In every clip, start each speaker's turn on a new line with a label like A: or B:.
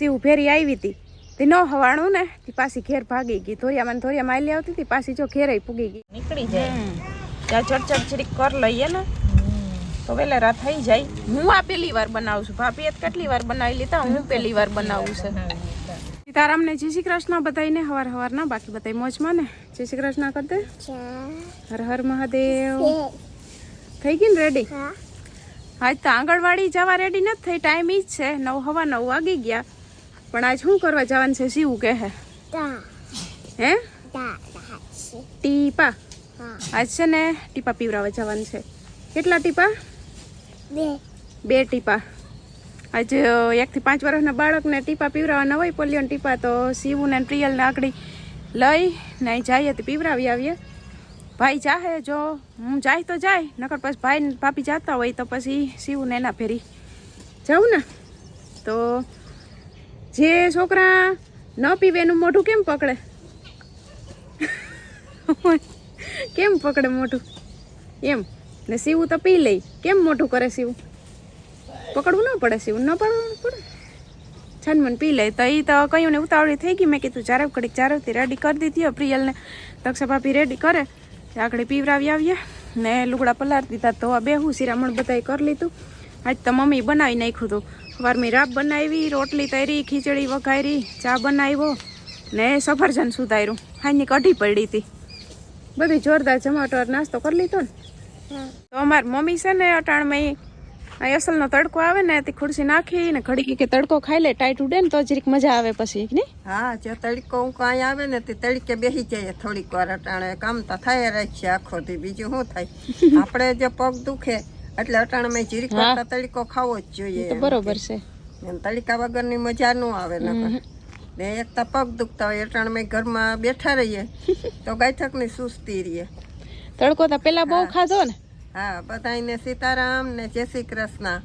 A: સીવ ફેરી આવી હતી. તે ન હવાણું ને તે પાછી ઘેર ભાગી ગઈ. ધોરિયામાં મને ધોરિયામાં આલી આવતી હતી પાછી જો ઘેરે પૂગી ગઈ.
B: નીકળી જાય.
A: ત્યાં ચડચડ ચડીક કર લઈએ ને. તો વેલેરા થઈ જાય. હું આ પહેલી વાર બનાવું છું. ભાભીએ તો કેટલી વાર બનાવી લીધા? હું પહેલી વાર બનાવું છે. સીતારામને જય શ્રી કૃષ્ણ બધાઈને. હવાર હવારના બાકી બધા મોજમાં ને. જય શ્રી કૃષ્ણ કર દે હર હર મહાદેવ. થઈ ગઈ ને રેડી હા. તો આંગણવાડી જવા રેડી નથી થઈ. ટાઈમ ઈ જ છે. નવ હવા નવ વાગી ગયા. પણ આજ શું કરવા જવાનું છે? શિવ કહે હે. હે? ટીપા. આજ છે ને ટીપા પીવરાવા જવાનું છે. કેટલા ટીપા? બે. ટીપા. આજે એકથી પાંચ વર્ષના બાળકને ટીપા પીવરાવાના હોય પોલિયોન ટીપા તો શિવને પ્રિયલને આકડી લઈ ને અહીં જઈએ તો પીવરાવી આવીએ. ભાઈ ચાહે જો હું જાય તો જાય નકર પછી ભાઈ ભાભી જતા હોય તો પછી શિવને એના ફેરી જાઉં ને. તો જે છોકરા ન પીવે એનું મોઢું કેમ પકડે? કેમ પકડે મોઢું? એમ. ને સીવું તો પી લે. કેમ મોઢું કરે સીવું? પકડવું ન પડે સીવું. ન પડવું પડે. છનમન પી લે. તો એ તો કયું ને ઉતાવળી થઈ ગઈ. મેં કીધું ચારે કડીક ચારવથી રેડી કરી દીધી પ્રિયલને. દક્ષા રેડી કરે. આગળ પીવરાવી આવીએ. ને લુગડા પલાર દીધા. તો આ બેહું શિરામણ બધાએ કરી લીધું. આજ તો મમ્મી બનાવી નાખ્યું હતું. સવારમાં રાબ બનાવી રોટલી તૈરી ખીચડી વઘારી ચા બનાવ્યો ને સફરજન સુધાર્યું. હાની કઢી પડી હતી. બધી જોરદાર જમાટર નાસ્તો કરી લીધો ને. તો અમાર મમ્મી છે ને અટાણમાં આ અસલનો તડકો આવે ને તે ખુરશી નાખી ને ઘડી કે તડકો ખાઈ લે ટાઈટ ઉડે ને તો જરીક મજા આવે પછી નહીં?
B: હા જો તડકો હું કાંઈ આવે ને તે તડકે બેસી જાય થોડીક વાર અટાણે. કામ તો થાય રહે છે આખો દી. બીજું શું થાય? આપણે જે પગ દુખે એટલે અટાણામાં જીરીક
A: હા.
B: કરતા તળીકો ખાવો જ જોઈએ
A: બરોબર છે.
B: એમ તડકા વગરની મજા ન આવે નકર. ને એક તો પગ દુખતા હોય અટાણામાં ઘરમાં બેઠા રહીએ તો ગાયઠકની સુસ્તી રહીએ.
A: તડકો તો પેલા બહુ ખાધો ને.
B: હા બધાને સીતારામ ને જય શ્રી કૃષ્ણ.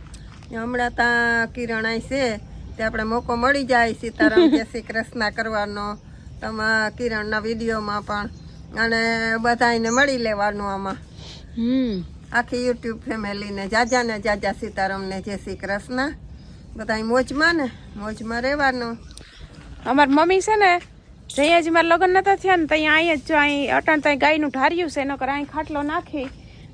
B: હમણાં ત્યાં કિરણ આઈ છે તે આપણે મોકો મળી જાય સીતારામ જય શ્રી કૃષ્ણ કરવાનો. તમારા કિરણના વિડીયોમાં પણ. અને બધાને મળી લેવાનું આમાં.
A: હમ.
B: આખી યુટ્યુબ ફેમિલીને જાજા ને જાજા સીતારામને જય શ્રી કૃષ્ણ. બધા મોજમાં ને મોજમાં રહેવાનું.
A: અમાર મમ્મી છે ને જઈ હજી મારા લગ્ન નતા થયા ને ત્યાં અહીં જ જો અહીં અટાણ ત્યાં ગાયનું ઢાર્યું છે એનો કરે અહીં ખાટલો નાખી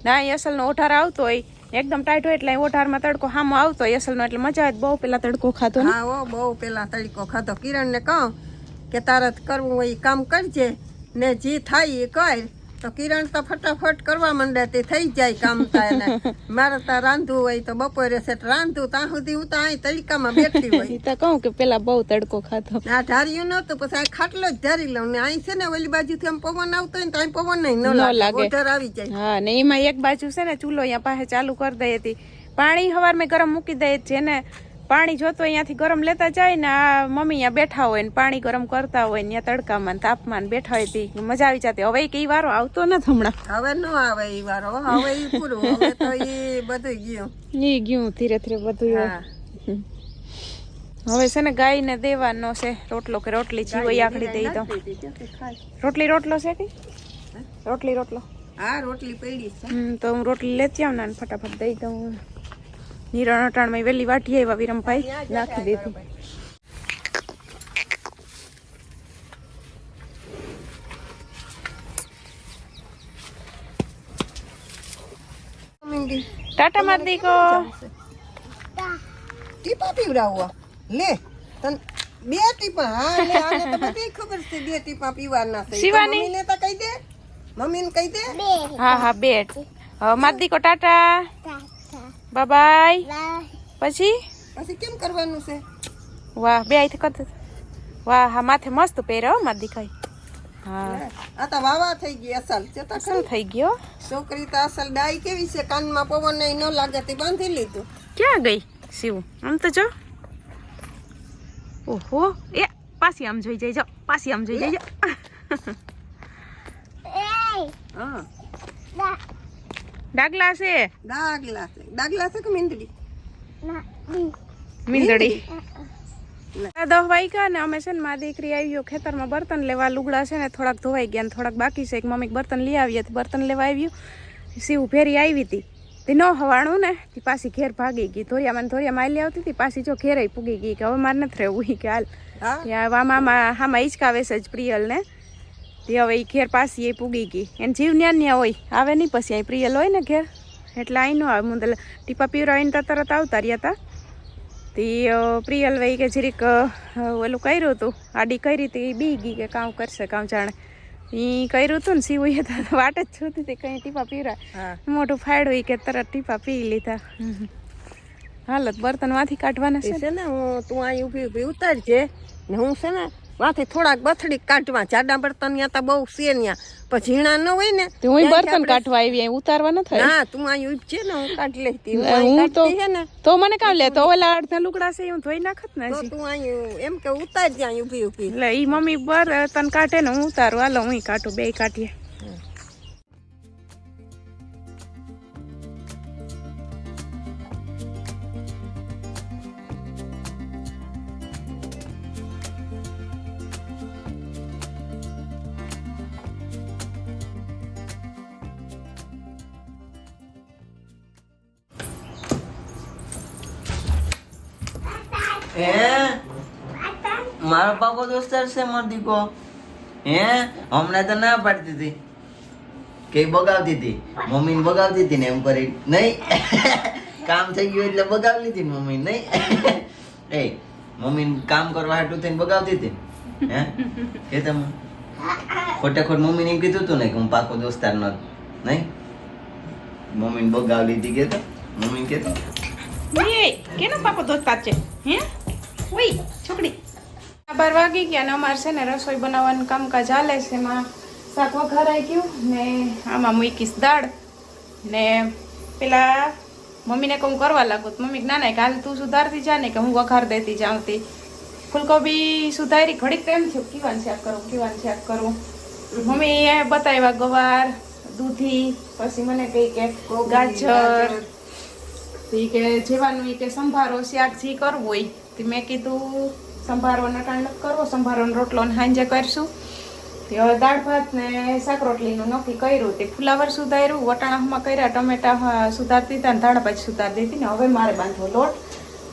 A: ને અહીં અસલનો ઓઠાર આવતો હોય એકદમ ટાઈટ હોય એટલે ઓઠારમાં તડકો હામો આવતો હોય અસલનો એટલે મજા આવે બહુ પેલા તડકો ખાધો ને.
B: હા ઓ બહુ પેલા તડકો ખાધો. કિરણને કહું કે તારે કરવું હોય એ કામ કરજે ને જે થાય એ કર. તો કિરણ તો ફટાફટ કરવા માંડે તે થઈ જાય કામ થાય ને મારે તો રાંધવું હોય તો બપોરે સેટ રાંધું ત્યાં સુધી હું તો અહીં તડકામાં બેઠી હોય.
A: તો કહું કે પેલા બહુ તડકો ખાધો.
B: આ ધાર્યું નતું પછી ખાટલો જ ધારી લઉં. ને અહીં છે ને ઓલી બાજુથી આમ પવન આવતો હોય ને તો અહીં પવન નહીં
A: ન
B: ન લાગે. આવી જાય.
A: હા ને એમાં એક બાજુ છે ને ચૂલો અહીંયા પાસે ચાલુ કરી દઈ હતી. પાણી હવાર મેં ગરમ મૂકી દઈ જેને પાણી જોતો અહીંયાથી ગરમ લેતા જાય ને આ મમ્મી અહીંયા બેઠા હોય ને પાણી ગરમ કરતા હોય ને તડકામાં તાપમાન બેઠા હોય તી મજા આવી જતી. હવે કઈ વારો આવતો નથી હમણાં.
B: હવે ન આવે ઈ વારો. હવે ઈ પૂરું. હવે તો ઈ બધું ગયું.
A: ઈ ગયું ધીરે ધીરે બધું
B: હા.
A: હવે છે ને ગાયને દેવાનો છે રોટલો કે રોટલી જીવો આખડી દઈ દઉં રોટલી રોટલો છે કે? રોટલી રોટલો.
B: હા રોટલી પડી છે.
A: તો હું રોટલી લેતી આવું ને ફટાફટ દઈ દઉં. નિરણ અટાણમાં વેલી વાટી આવ્યા વિરમભાઈ. નાખી દીધી. ટાટા માર દીકો
B: ટીપા પીવડાવવા લે તન બે ટીપા. હા લે આને તો બધી ખબર છે બે ટીપા પીવાના છે.
A: શિવાની?
B: મમ્મીને તો કહી દે. મમ્મીને કહી દે.
A: હા હા બેટ હવે માર દીકો ટાટા. બાય. પછી?
B: પછી કેમ કરવાનું છે?
A: વાહ બે આઈથી કર વાહ હા માથે મસ્ત પહેરો માર દીકાઈ હા.
B: આ તો વાવા થઈ ગઈ અસલ ચેતા
A: શું થઈ ગયો?
B: છોકરી તો અસલ ડાઈ કેવી છે? કાનમાં પવન ન લાગે તે બાંધી લીધું.
A: ક્યાં ગઈ? શિવ આમ તો જો. ઓહો એ પાછી આમ જોઈ જાય જો. પાછી આમ જોઈ જાય જો.
B: હા.
A: ડાગલા છે?
B: ડાગલા છે. ડાગલા છે કે મીંદડી?
A: મીંદડી. દહ વાગ્યા ને અમે છે ને મારી દીકરી આવ્યો ખેતરમાં બર્તન લેવા. લુગડા છે ને થોડાક ધોવાઈ ગયા ને થોડાક બાકી છે. એક મમ્મી બર્તન લઈ આવીએ બર્તન લેવા આવ્યું. શિવ ફેરી આવી હતી. તે ન હવાણું ને તે પાછી ઘેર ભાગી ગઈ. ધોરિયા ને ધોરિયામાં આલી આવતી હતી પાછી જો ઘેરે પૂગી ગઈ કે હવે મારે નથી રહેવું. કે હાલ.
B: હા?
A: ત્યાં વામામાં હામાં હિંચકાવે છે જ પ્રિયલ ને તે હવે એ ઘેર પાછી એ પૂગી ગઈ. એને જીવ ન્યા હોય. આવે નહીં પછી અહીં પ્રિયલ હોય ને ઘેર. એટલે અહીં ન આવે. મુંદલ ટીપા પીવરાવીને તો તરત આવતા રહ્યા હતા તે પ્રિયલ વહી કે જરીક ઓલું કર્યું હતું આડી કરી હતી એ બી ગઈ કે કાં કરશે કાં જાણે. એ કર્યું હતું ને સીવું એ તો વાટ જ જોતી હતી કંઈ ટીપા પીવરા. મોટું ફાડ્યું કે તરત ટીપા પી લીધા. હાલત હાલત બર્તનમાંથી કાઢવાના છે.
B: છે ને હું તું અહીં ઊભી ઊભી ઉતારજે ને હું છે ને માંથી થોડાક બથડી કાઢવા. જાડા બર્તન ત્યાં તા બહુ છે ત્યાં પણ ઝીણા ન હોય ને
A: તે હું બર્તન કાઢવા આવી અહીં ઉતારવા ન થાય?
B: હા તું અહીં ઊભી છે ને હું કાઢી લેતી. હું
A: તો
B: ને.
A: તો મને કામ લે તો ઓલા અડધા લુગડા છે હું ધોઈ નાખત ને
B: તો તું અહીં એમ કે ઉતાર અહીં ઊભી ઊભી.
A: એટલે ઈ મમ્મી બર્તન કાઢે ને હું ઉતારું. હાલો હું કાઢું બે કાઢીએ.
C: હે? મારો પાકો દોસ્તાર છે મારો દીકો. હે? હમણાં તો ના પાડતી હતી. કે બગાવતી હતી. મમ્મીને બગાવતી હતી ને એમ કરી. નહીં. કામ થઈ ગયું એટલે બગાવી લીધી મમ્મી. નહીં. એ, મમ્મીને કામ કરવા હાટું થઈને બગાવતી હતી. હે? કે તમે? ખોટે ખોટ મમ્મીને એમ કીધું હતું ને કે હું પાકો દોસ્તાર નથી નહીં? મમ્મીને બગાવ લીધી કે મમ્મી કે
A: એ કેનો પાપો દોસ્તાર છે? હે? ઓય છોકરી. બાર વાગી ગયા ને અમારે છે ને રસોઈ બનાવવાનું કામકાજ હાલે છે. એમાં શાક વઘારાઈ ગયું ને આમાં મૂકીશ દાળ. ને પેલા મમ્મીને કહું કરવા લાગુ તો મમ્મી ના ના કે હાલ તું સુધારતી જા ને કે હું વઘાર દેતી જાઉં તી. ફૂલકોબી સુધારી ઘડીક તો એમ થયું કીવાન શાક કરું કીવાન શાક કરું? મમ્મી એ બતાવ્યા ગવાર દૂધી પછી મને કહી કે ગાજર. તો કે જેવાનું એ કે સંભારો શાક જે કરવું હોય. તે મેં કીધું સંભારો નટાણ કરવો સંભારોનો રોટલો ને સાંજે કરશું. તે હવે દાળ ભાત ને શાક રોટલીનું નક્કી કર્યું. તે ફુલાવર સુધાર્યું વટાણામાં કર્યા ટમેટા હા, દીધા ને દાળ ભાત સુધારી દીધી ને હવે મારે બાંધવો લોટ.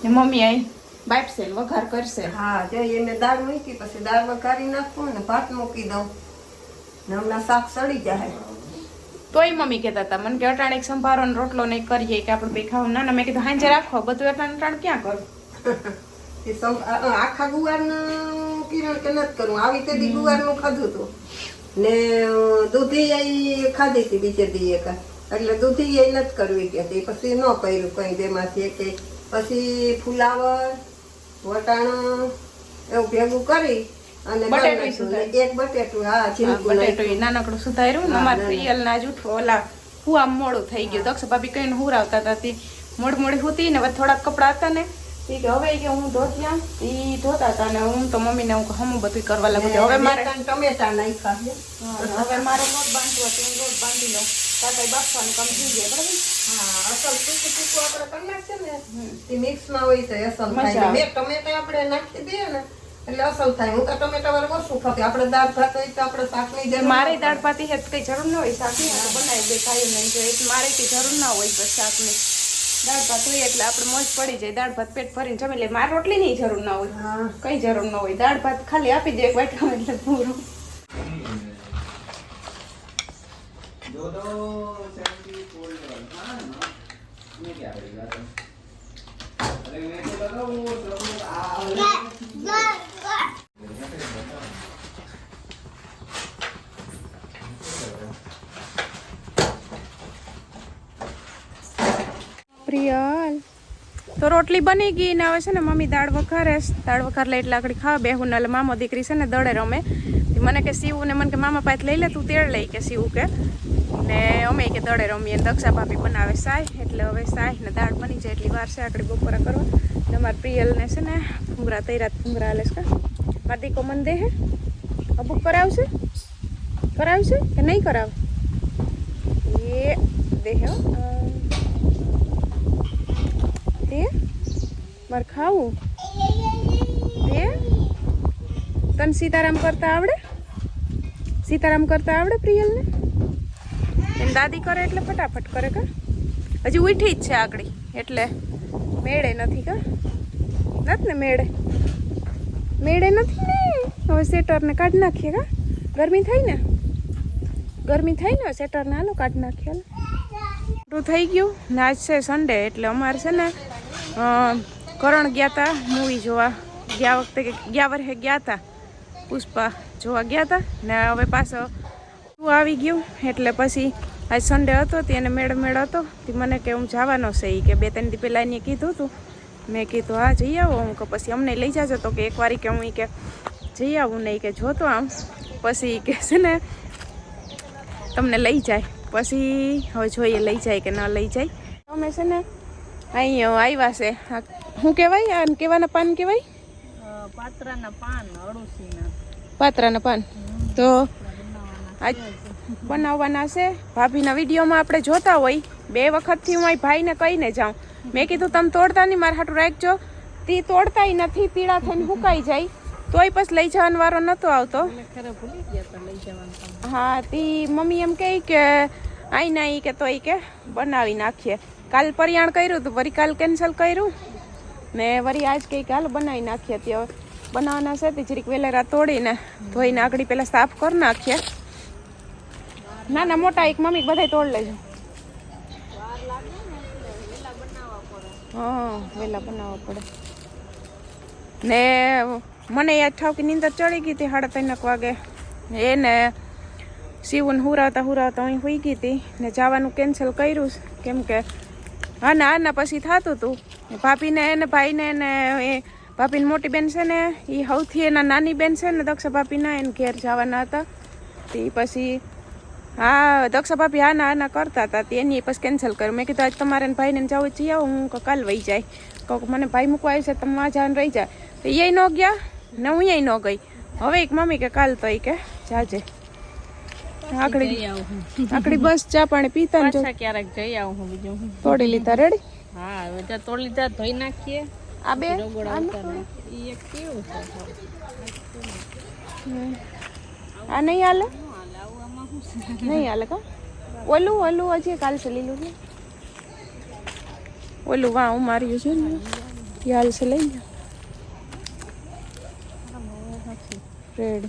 A: ને મમ્મી અહીં બાપશે ને વઘાર કરશે.
B: હા જો એને દાળ મૂકી પછી દાળ વઘારી નાખું ને ભાત મૂકી દઉં. ને હમણાં શાક સડી જાય.
A: તોય મમ્મી કહેતા હતા મને કે અટાણે એક સંભારો ને રોટલો નહીં કરીએ કે આપણે બે ખાવું ના ના મેં કીધું હાંજે રાખો બધું અટાણે અટાણ ક્યાં કરું?
B: આખા ગુવારનું કિરણ કે નથી કરવું આવી તે ગુવાર ગુવારનું ખાધું હતું ને દૂધી ખાધી હતી બીજે દી એક એટલે દૂધી એ નથી કરવી કે તે પછી ન કર્યું કઈ બેમાંથી કે પછી ફુલાવર વટાણા એવું ભેગું કરી અને
A: બટેટું
B: કરી નાખ્યું.
A: સુધાર્યું.
B: એક બટેટું હા
A: હા, બટેટું નાનકડું સુધાર્યું અમારે પ્રિયલ ના જૂઠું ઓલા હુઆ મોડું થઈ ગયું. દક્ષ ભાભી કઈને હુરાવતા હતા તી મોડ મોડી હુતી ને થોડાક કપડા હતા ને કે હવે કે હું ધોતિયા ધોતા હતા ને હું તો મમ્મીને હું હમ બધું કરવા લાગુ હવે મારે
B: ટમેટા નાખ્યા
A: હવે મારે લોટ બાંધવો હતો હું લોટ બાંધી લઉં. તાતા બાફવાનું કામ થઈ જાય બરાબર?
B: હા અસલ ટૂંકું ટૂંકું આપણે કરી નાખીએ ને એ મિક્સમાં હોય તો અસલ
A: આવે.
B: ટમેટા આપણે નાખી દઈએ ને એટલે અસલ થાય. હું તો ટમેટા વાળું ઓછું ખાતી. આપણે દાળ ભાત હોય તો આપણે શાકની જરૂર
A: મારે
B: ન
A: દાળ પાતી હેત કંઈ જરૂર ન હોય. શાકની બનાવી દે ખાઈ ને જો એટલે મારે કઈ જરૂર ના હોય બસ શાકની. દાળ ભાત હોય એટલે આપણે મોજ પડી જાય. દાળ ભાત પેટ ભરીને જમે લે મારે રોટલી ની જરૂર ના હોય.
B: કંઈ
A: કઈ જરૂર ન હોય. દાળ ભાત ખાલી આપી દે એક વાટકા એટલે પૂરું. પ્રિયલ તો રોટલી બની ગઈ ને હવે છે ને મમ્મી દાળ વઘારે દાળ વઘાર લઈ એટલે આગળ ખાવા બેહું ને મામો દીકરી છે ને દડે રમે. મને કે સીવું ને મને કે મામા પાસે લઈ લે, તું તેડ લઈ કે સીવું કે. ને અમે કે દળે રમીએ દક્ષા ભાભી બનાવે સાય એટલે હવે સાય ને દાળ બની જાય એટલી વાર છે આગળ બપોરા કરવા. ને મારા પ્રિયલને છે ને ભૂંગરા તૈયાર ભૂંગરા હાલે છે કા. મારા દીકો મન દે હે. અબુક કરાવશે? કરાવશે કે નહીં કરાવ? એ, દે તે મારે તે તને સીતારામ કરતા આવડે? સીતારામ કરતા આવડે પ્રિયલને? એમ દાદી કરે એટલે ફટાફટ કરે કા? હજી ઉઠી જ છે આગળી, એટલે મેળે નથી કા? નથી ને મેળે? મેળે નથી ને? હવે સેટરને કાઢી નાખીએ કા? ગરમી થાય ને? ગરમી થાય ને? સેટરને હાલો કાઢી નાખીએ હાલો. થઈ ગયું? ને આજ છે સન્ડે એટલે અમારે છે ને કરણ ગયા હતા મૂવી જોવા. ગયા વખતે ગયા વર્ષે ગયા હતા પુષ્પા જોવા ગયા હતા ને હવે પાછો આવી ગયું. એટલે પછી આજ સન્ડે હતો તેને મેળ મેળ હતો. તે મને કે હું જવાનો છે એ કે બે ત્રણ દી પહેલાં એને કીધું હતું મેં કીધું, હા, જઈ આવો. હું કે, પછી અમને લઈ જાજો. તો કે એકવાર કે હું કે, જઈ આવું નહીં કે જોતો આમ. પછી કે છે ને, તમને લઈ જાય. પછી હવે જોઈએ, લઈ જાય કે ન લઈ જાય. અમે છે ને અહીં આવ્યા છે. શું કહેવાય? આ કેવાના પાન કહેવાય?
B: પાત્રાના પાન અડુસીના
A: પાત્રાના પાન. તો આજ બનાવવાના છે. ભાભીના વિડીયોમાં આપણે જોતા હોય. બે વખતથી હું અહીં ભાઈને કહીને જાઉં. મેં કીધું તમે તોડતા નહીં મારા હાટું રાખજો. તે તોડતાય નથી પીળા થઈને હુકાઈ જાય. તોય પછી લઈ જવાનો વારો નહોતો આવતો. હા તી મમ્મી એમ કહે કે આઈ ના કે તો ઈ કે બનાવી નાખીએ. કાલ પરિયાણ કર્યું હતું વળી કાલ કેન્સલ કર્યું. ને વરી આજ કંઈક હાલ બનાવી નાખીએ તે હવે બનાવવાના છે તે જરીક વેલેરા તોડીને ધોઈને આગળ પહેલાં સાફ કરી નાખીએ. ના ના મોટા એક મમ્મી બધાય તોડ લેજો. હા, વેલા બનાવવા પડે. ને મને યાદ થાવ કે નીંદર ચડી ગઈ હતી સાડા ત્રણક વાગે. એને શિવને હુરાવતા હુરાવતા અહીં હોઈ ગઈ હતી ને જવાનું કેન્સલ કર્યું. કેમ કે હા ના ના પછી થતું હતું ભાભીને એને, ભાઈને એને એ ભાભીની મોટી બેન છે ને, એ સૌથી એના નાની બેન છે ને, દક્ષા ભાભીના, એને ઘેર જવાના હતા. તે પછી હા, દક્ષા ભાભી હા, ના ના કરતા હતા. તે એની પછી કેન્સલ કર્યું. મેં કીધું, આજ તમારે ભાઈને જવું જઈ આવું, હું કાલ વહી જાય. કહું મને, ભાઈ મૂકવા આવ્યું છે તમે જવાનું રહી જાય તો એ ન ગયા, ને હું ન ગઈ. હવે એક મમ્મી કે, કાલ તો એ કે, જાજે. આકડી આકડી બસ ચા પાણી પીતા ને
D: પાછા ક્યારેક જઈ આવું હું બીજું.
A: તોડી લીધા રેડી
D: હા હવે ત્યાં તોડી લીધા ધોઈ નાખીએ.
A: આ બે?
D: ઈ એક કેવું છે?
A: આ નહીં હાલે? નહીં હાલે કા? ઓલું ઓલું હજી કાલ છે લીલું ને ઓલું વાહ હું માર્યું છે ને. એ હાલ છે લઈ લો રેડ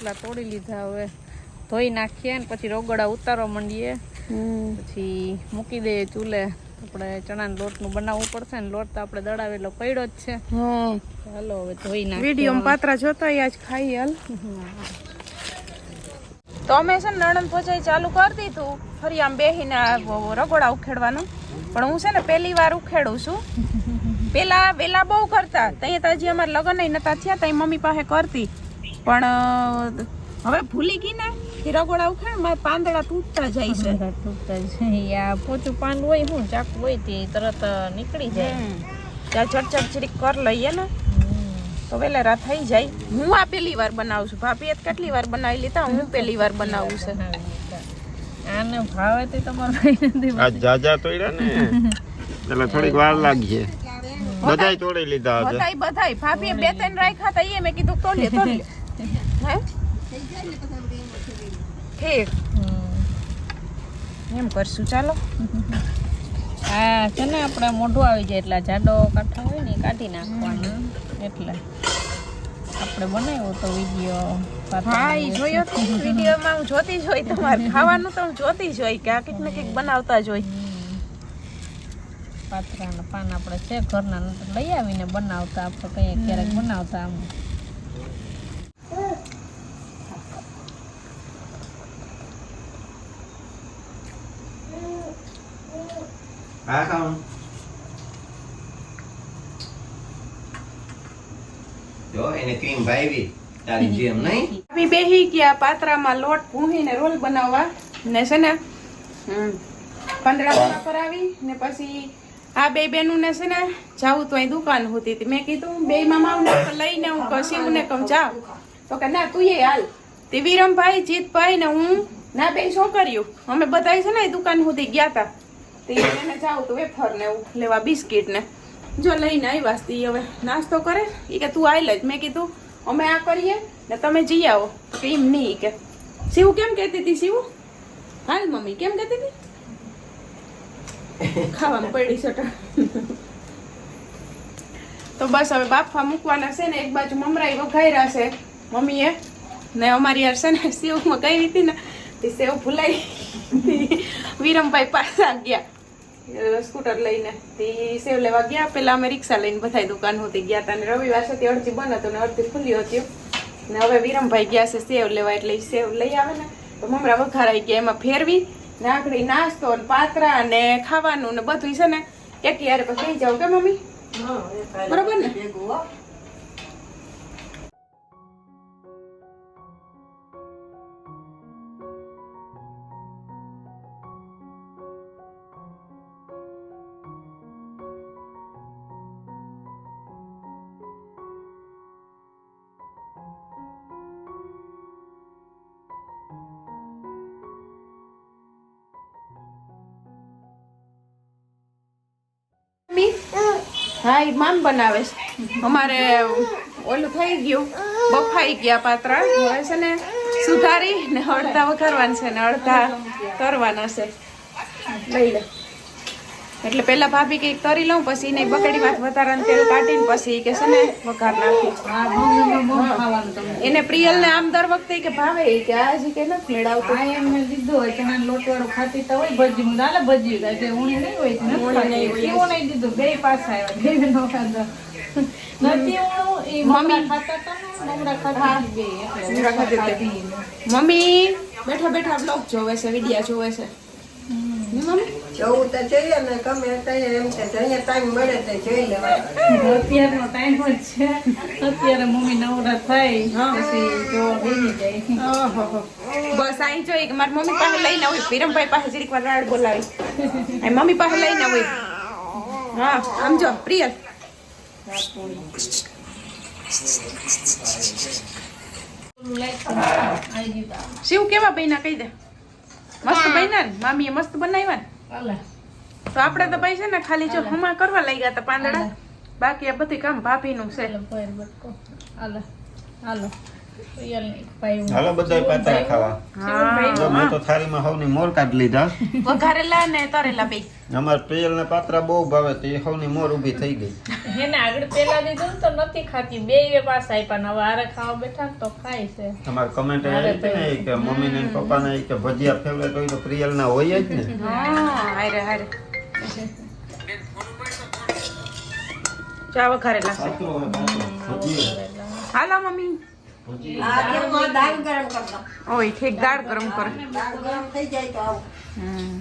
D: આટલા તોડી લીધા હવે. ધોઈ નાખીએ ને પછી રગોડા ઉતારવા માંડીએ. પછી મૂકી દઈએ ચૂલે. આપણે ચણાના લોટનું બનાવવું પડશે ને લોટ તો આપણે દળાવેલો પડ્યો જ છે. હાલો હવે ધોઈ નાખીએ.
A: વીડિયો પાત્રા જોતા આજ ખાઈ હાલ. તો અમે છે ને નણંદ પોચાઈ ચાલુ કરી દીધું. ફરી આમ બેહીને રગોડા ઉખેડવાનું. પણ હું છે ને પહેલી વાર ઉખેડું છું. પેલા વેલા બહુ કરતા. ત્યાં હજી અમારે લગ્ન નતા થયા ત્યાં મમ્મી પાસે કરતી. પણ હવે ભૂલી ગઈ ને હીરાગોળા રગોડા ઉખેડ મારા પાંદડા તૂટતા જાય છે.
D: તૂટતા જાય આ પોચું પાન હોય હું ચાકુ હોય તે તરત નીકળી જાય.
A: ત્યાં ચડચડ ચડીક કર લઈએ ને તો વેલેરા થઈ જાય. હું આ પહેલી વાર બનાવું છું. ભાભીએ તો કેટલી વાર બનાવી લીધા? હું પહેલી વાર બનાવું છે.
D: આને ભાવે તે તમારો ભાઈ નથી
E: આ જાજા તોડ્યા ને. એટલે થોડીક વાર લાગી બધાય તોડી લીધા
A: બધાય બધાય. ભાભીએ બે ત્રણ રાખ્યા હતા એ મેં કીધું તોડ લે તોડ હે? ઠીક એમ કરશું ચાલો.
D: હા છે ને આપણે મોઢું આવી જાય એટલે જાડો કાંઠો હોય ને કાઢી નાખવાનો. એટલે આપણે બનાવ્યો તો વીડિયો
A: હા એ જોયો તો વિડીયોમાં હું જોતી જ હોય તમારે. ખાવાનું તો હું જોતી જ હોય કે આ કંઈક ને કંઈક બનાવતા જ હોય.
D: પાત્રાના પાન આપણે છે ઘરના લઈ આવીને બનાવતા આપણે કઈ ક્યારેક બનાવતા આમ.
C: હા không? જો એને ક્રીમ ભાવી તારી જેમ નહીં
A: આપી બેહી ગયા પાત્રામાં લોટ ભૂંહીને રોલ બનાવવા ને છે ને પંદરા આવી ને પછી આ બે બેનું ને છે ને જાવું તો અહીં દુકાન હોતી હતી મેં કીધું બે મામાઓને લઈને હું કશી ને કહું જાવ તો કે ના તું એ હાલ તે વિરમભાઈ જીતભાઈ ને હું ના બે કર્યું અમે બધા છે ને દુકાન સુધી ગયા હતા તે જાવ તો વેફર એવું લેવા બિસ્કિટ ને. જો લઈને આવ્યા તી હવે નાસ્તો કરે. એ કે તું આવી જ. મેં કીધું, અમે આ કરીએ ને તમે જઈ આવો. કે એમ નહીં કે. શિવ કેમ કહેતી હતી શિવ? હાલ મમ્મી, કેમ કહેતી હતી ખાવામાં પડી છટા તો. બસ હવે બાફા મૂકવાના છે ને, એક બાજુ મમરાઈ વઘાર્યા છે. મમ્મીએ ને અમારી યાર છે ને, શિવમાં કઈ હતી ને, તે સેવ ભૂલાઈ વિરમભાઈ પાછા ગયા. સ્કૂટર લઈને તે સેવ લેવા ગયા. પેલા અમે રિક્ષા લઈને બધા દુકાન હતી ગયા હતા અને રવિવાર છે અડધી બંધ હતું ને અડધી ખુલ્લી હતી. ને હવે વિરમભાઈ ગયા છે સેવ લેવા એટલે સેવ લઈ આવે ને. તો મમરા વઘારાઈ ગયા એમાં ફેરવી ને આખડી નાસ્તો ને પાતરા ને ખાવાનું ને બધું છે ને. એક યારે પછી જાવ કે મમ્મી? બરોબર ને?
B: હા
A: એ મામ બનાવે છે. અમારે ઓલું થઈ ગયું. બફાઈ ગયા પાત્રા. હવે છે ને સુધારી ને અડધા વઘારવાના છે ને અડધા કરવાના છે. લઈ લે. એટલે પેલા ભાભી કંઈક તરી લઉં પછી એને બકડી માં વધારાનું તેલ કાઢીને પછી કે છે ને વઘાર નાખી એને પ્રિયલ ને આમ દર વખતે કે ભાવે કે આજે કે નથી મેળવતો.
D: આ એમને દીધો હોય ચણા લોટવાળું ખાતી તો હોય ભજી હું નાલે ભજી એટલે ઊણી નહીં હોય. કેવું નહીં દીધું બે પાછા આવ્યા બે નો ખાધા મમ્મી
A: બેઠા બેઠા બ્લોગ જોવે છે વિડિયા જોવે છે.
B: જવું તો જોઈએ ને ગમે ત્યાં એમ છે ટાઈમ મળે તો જોઈ લેવાય
D: અત્યારનો ટાઈમ જ છે. અત્યારે મમ્મી નવરા થાય પછી જો બેસી જાય.
A: બસ અહીં જોઈ કે મારી મમ્મી પાસે લઈને આવી વિરમભાઈ પાસે જરીક વાર રાડ બોલાવી. મમ્મી પાસે લઈને આવી હા આમ જો પ્રિયલ. શિવ કેવા બન્યા કહી દે. મસ્ત બન્યા ને? મામીએ મસ્ત બનાવ્યા ને? તો આપણે તો ભાઈ છે ને ખાલી જો હમા કરવા લઈ ગયા હતા પાંદડા. બાકી આ બધું કામ ભાભીનું છે.
D: હાલો.
E: બધા ખાવા.
A: હા
E: મેં તો થાળીમાં સૌની મોર કાઢી લીધા.
A: વઘારેલા ને તરેલા બે.
E: અમાર ને પાત્રા બહુ ભાવે તો એ સૌની મોર ઊભી થઈ ગઈ.
D: એને આગળ પેલા દીધું તો નથી ખાતી. બે પાસ આપ્યા ને હવે આરે ખાવા બેઠા તો ખાય છે.
E: તમારે કમેન્ટ આવી હતી ને કે મમ્મી ને પપ્પા ને કે ભજીયા ફેવરેટ હોય તો પ્રિયલ ના હોય જ ને.
A: હા હારે હારે. ચા વઘારેલા હાલો મમ્મી. ઓય ઠીક દાળ ગરમ કરે.
B: દાળ ગરમ થઈ જાય તો આવું.
A: હમ.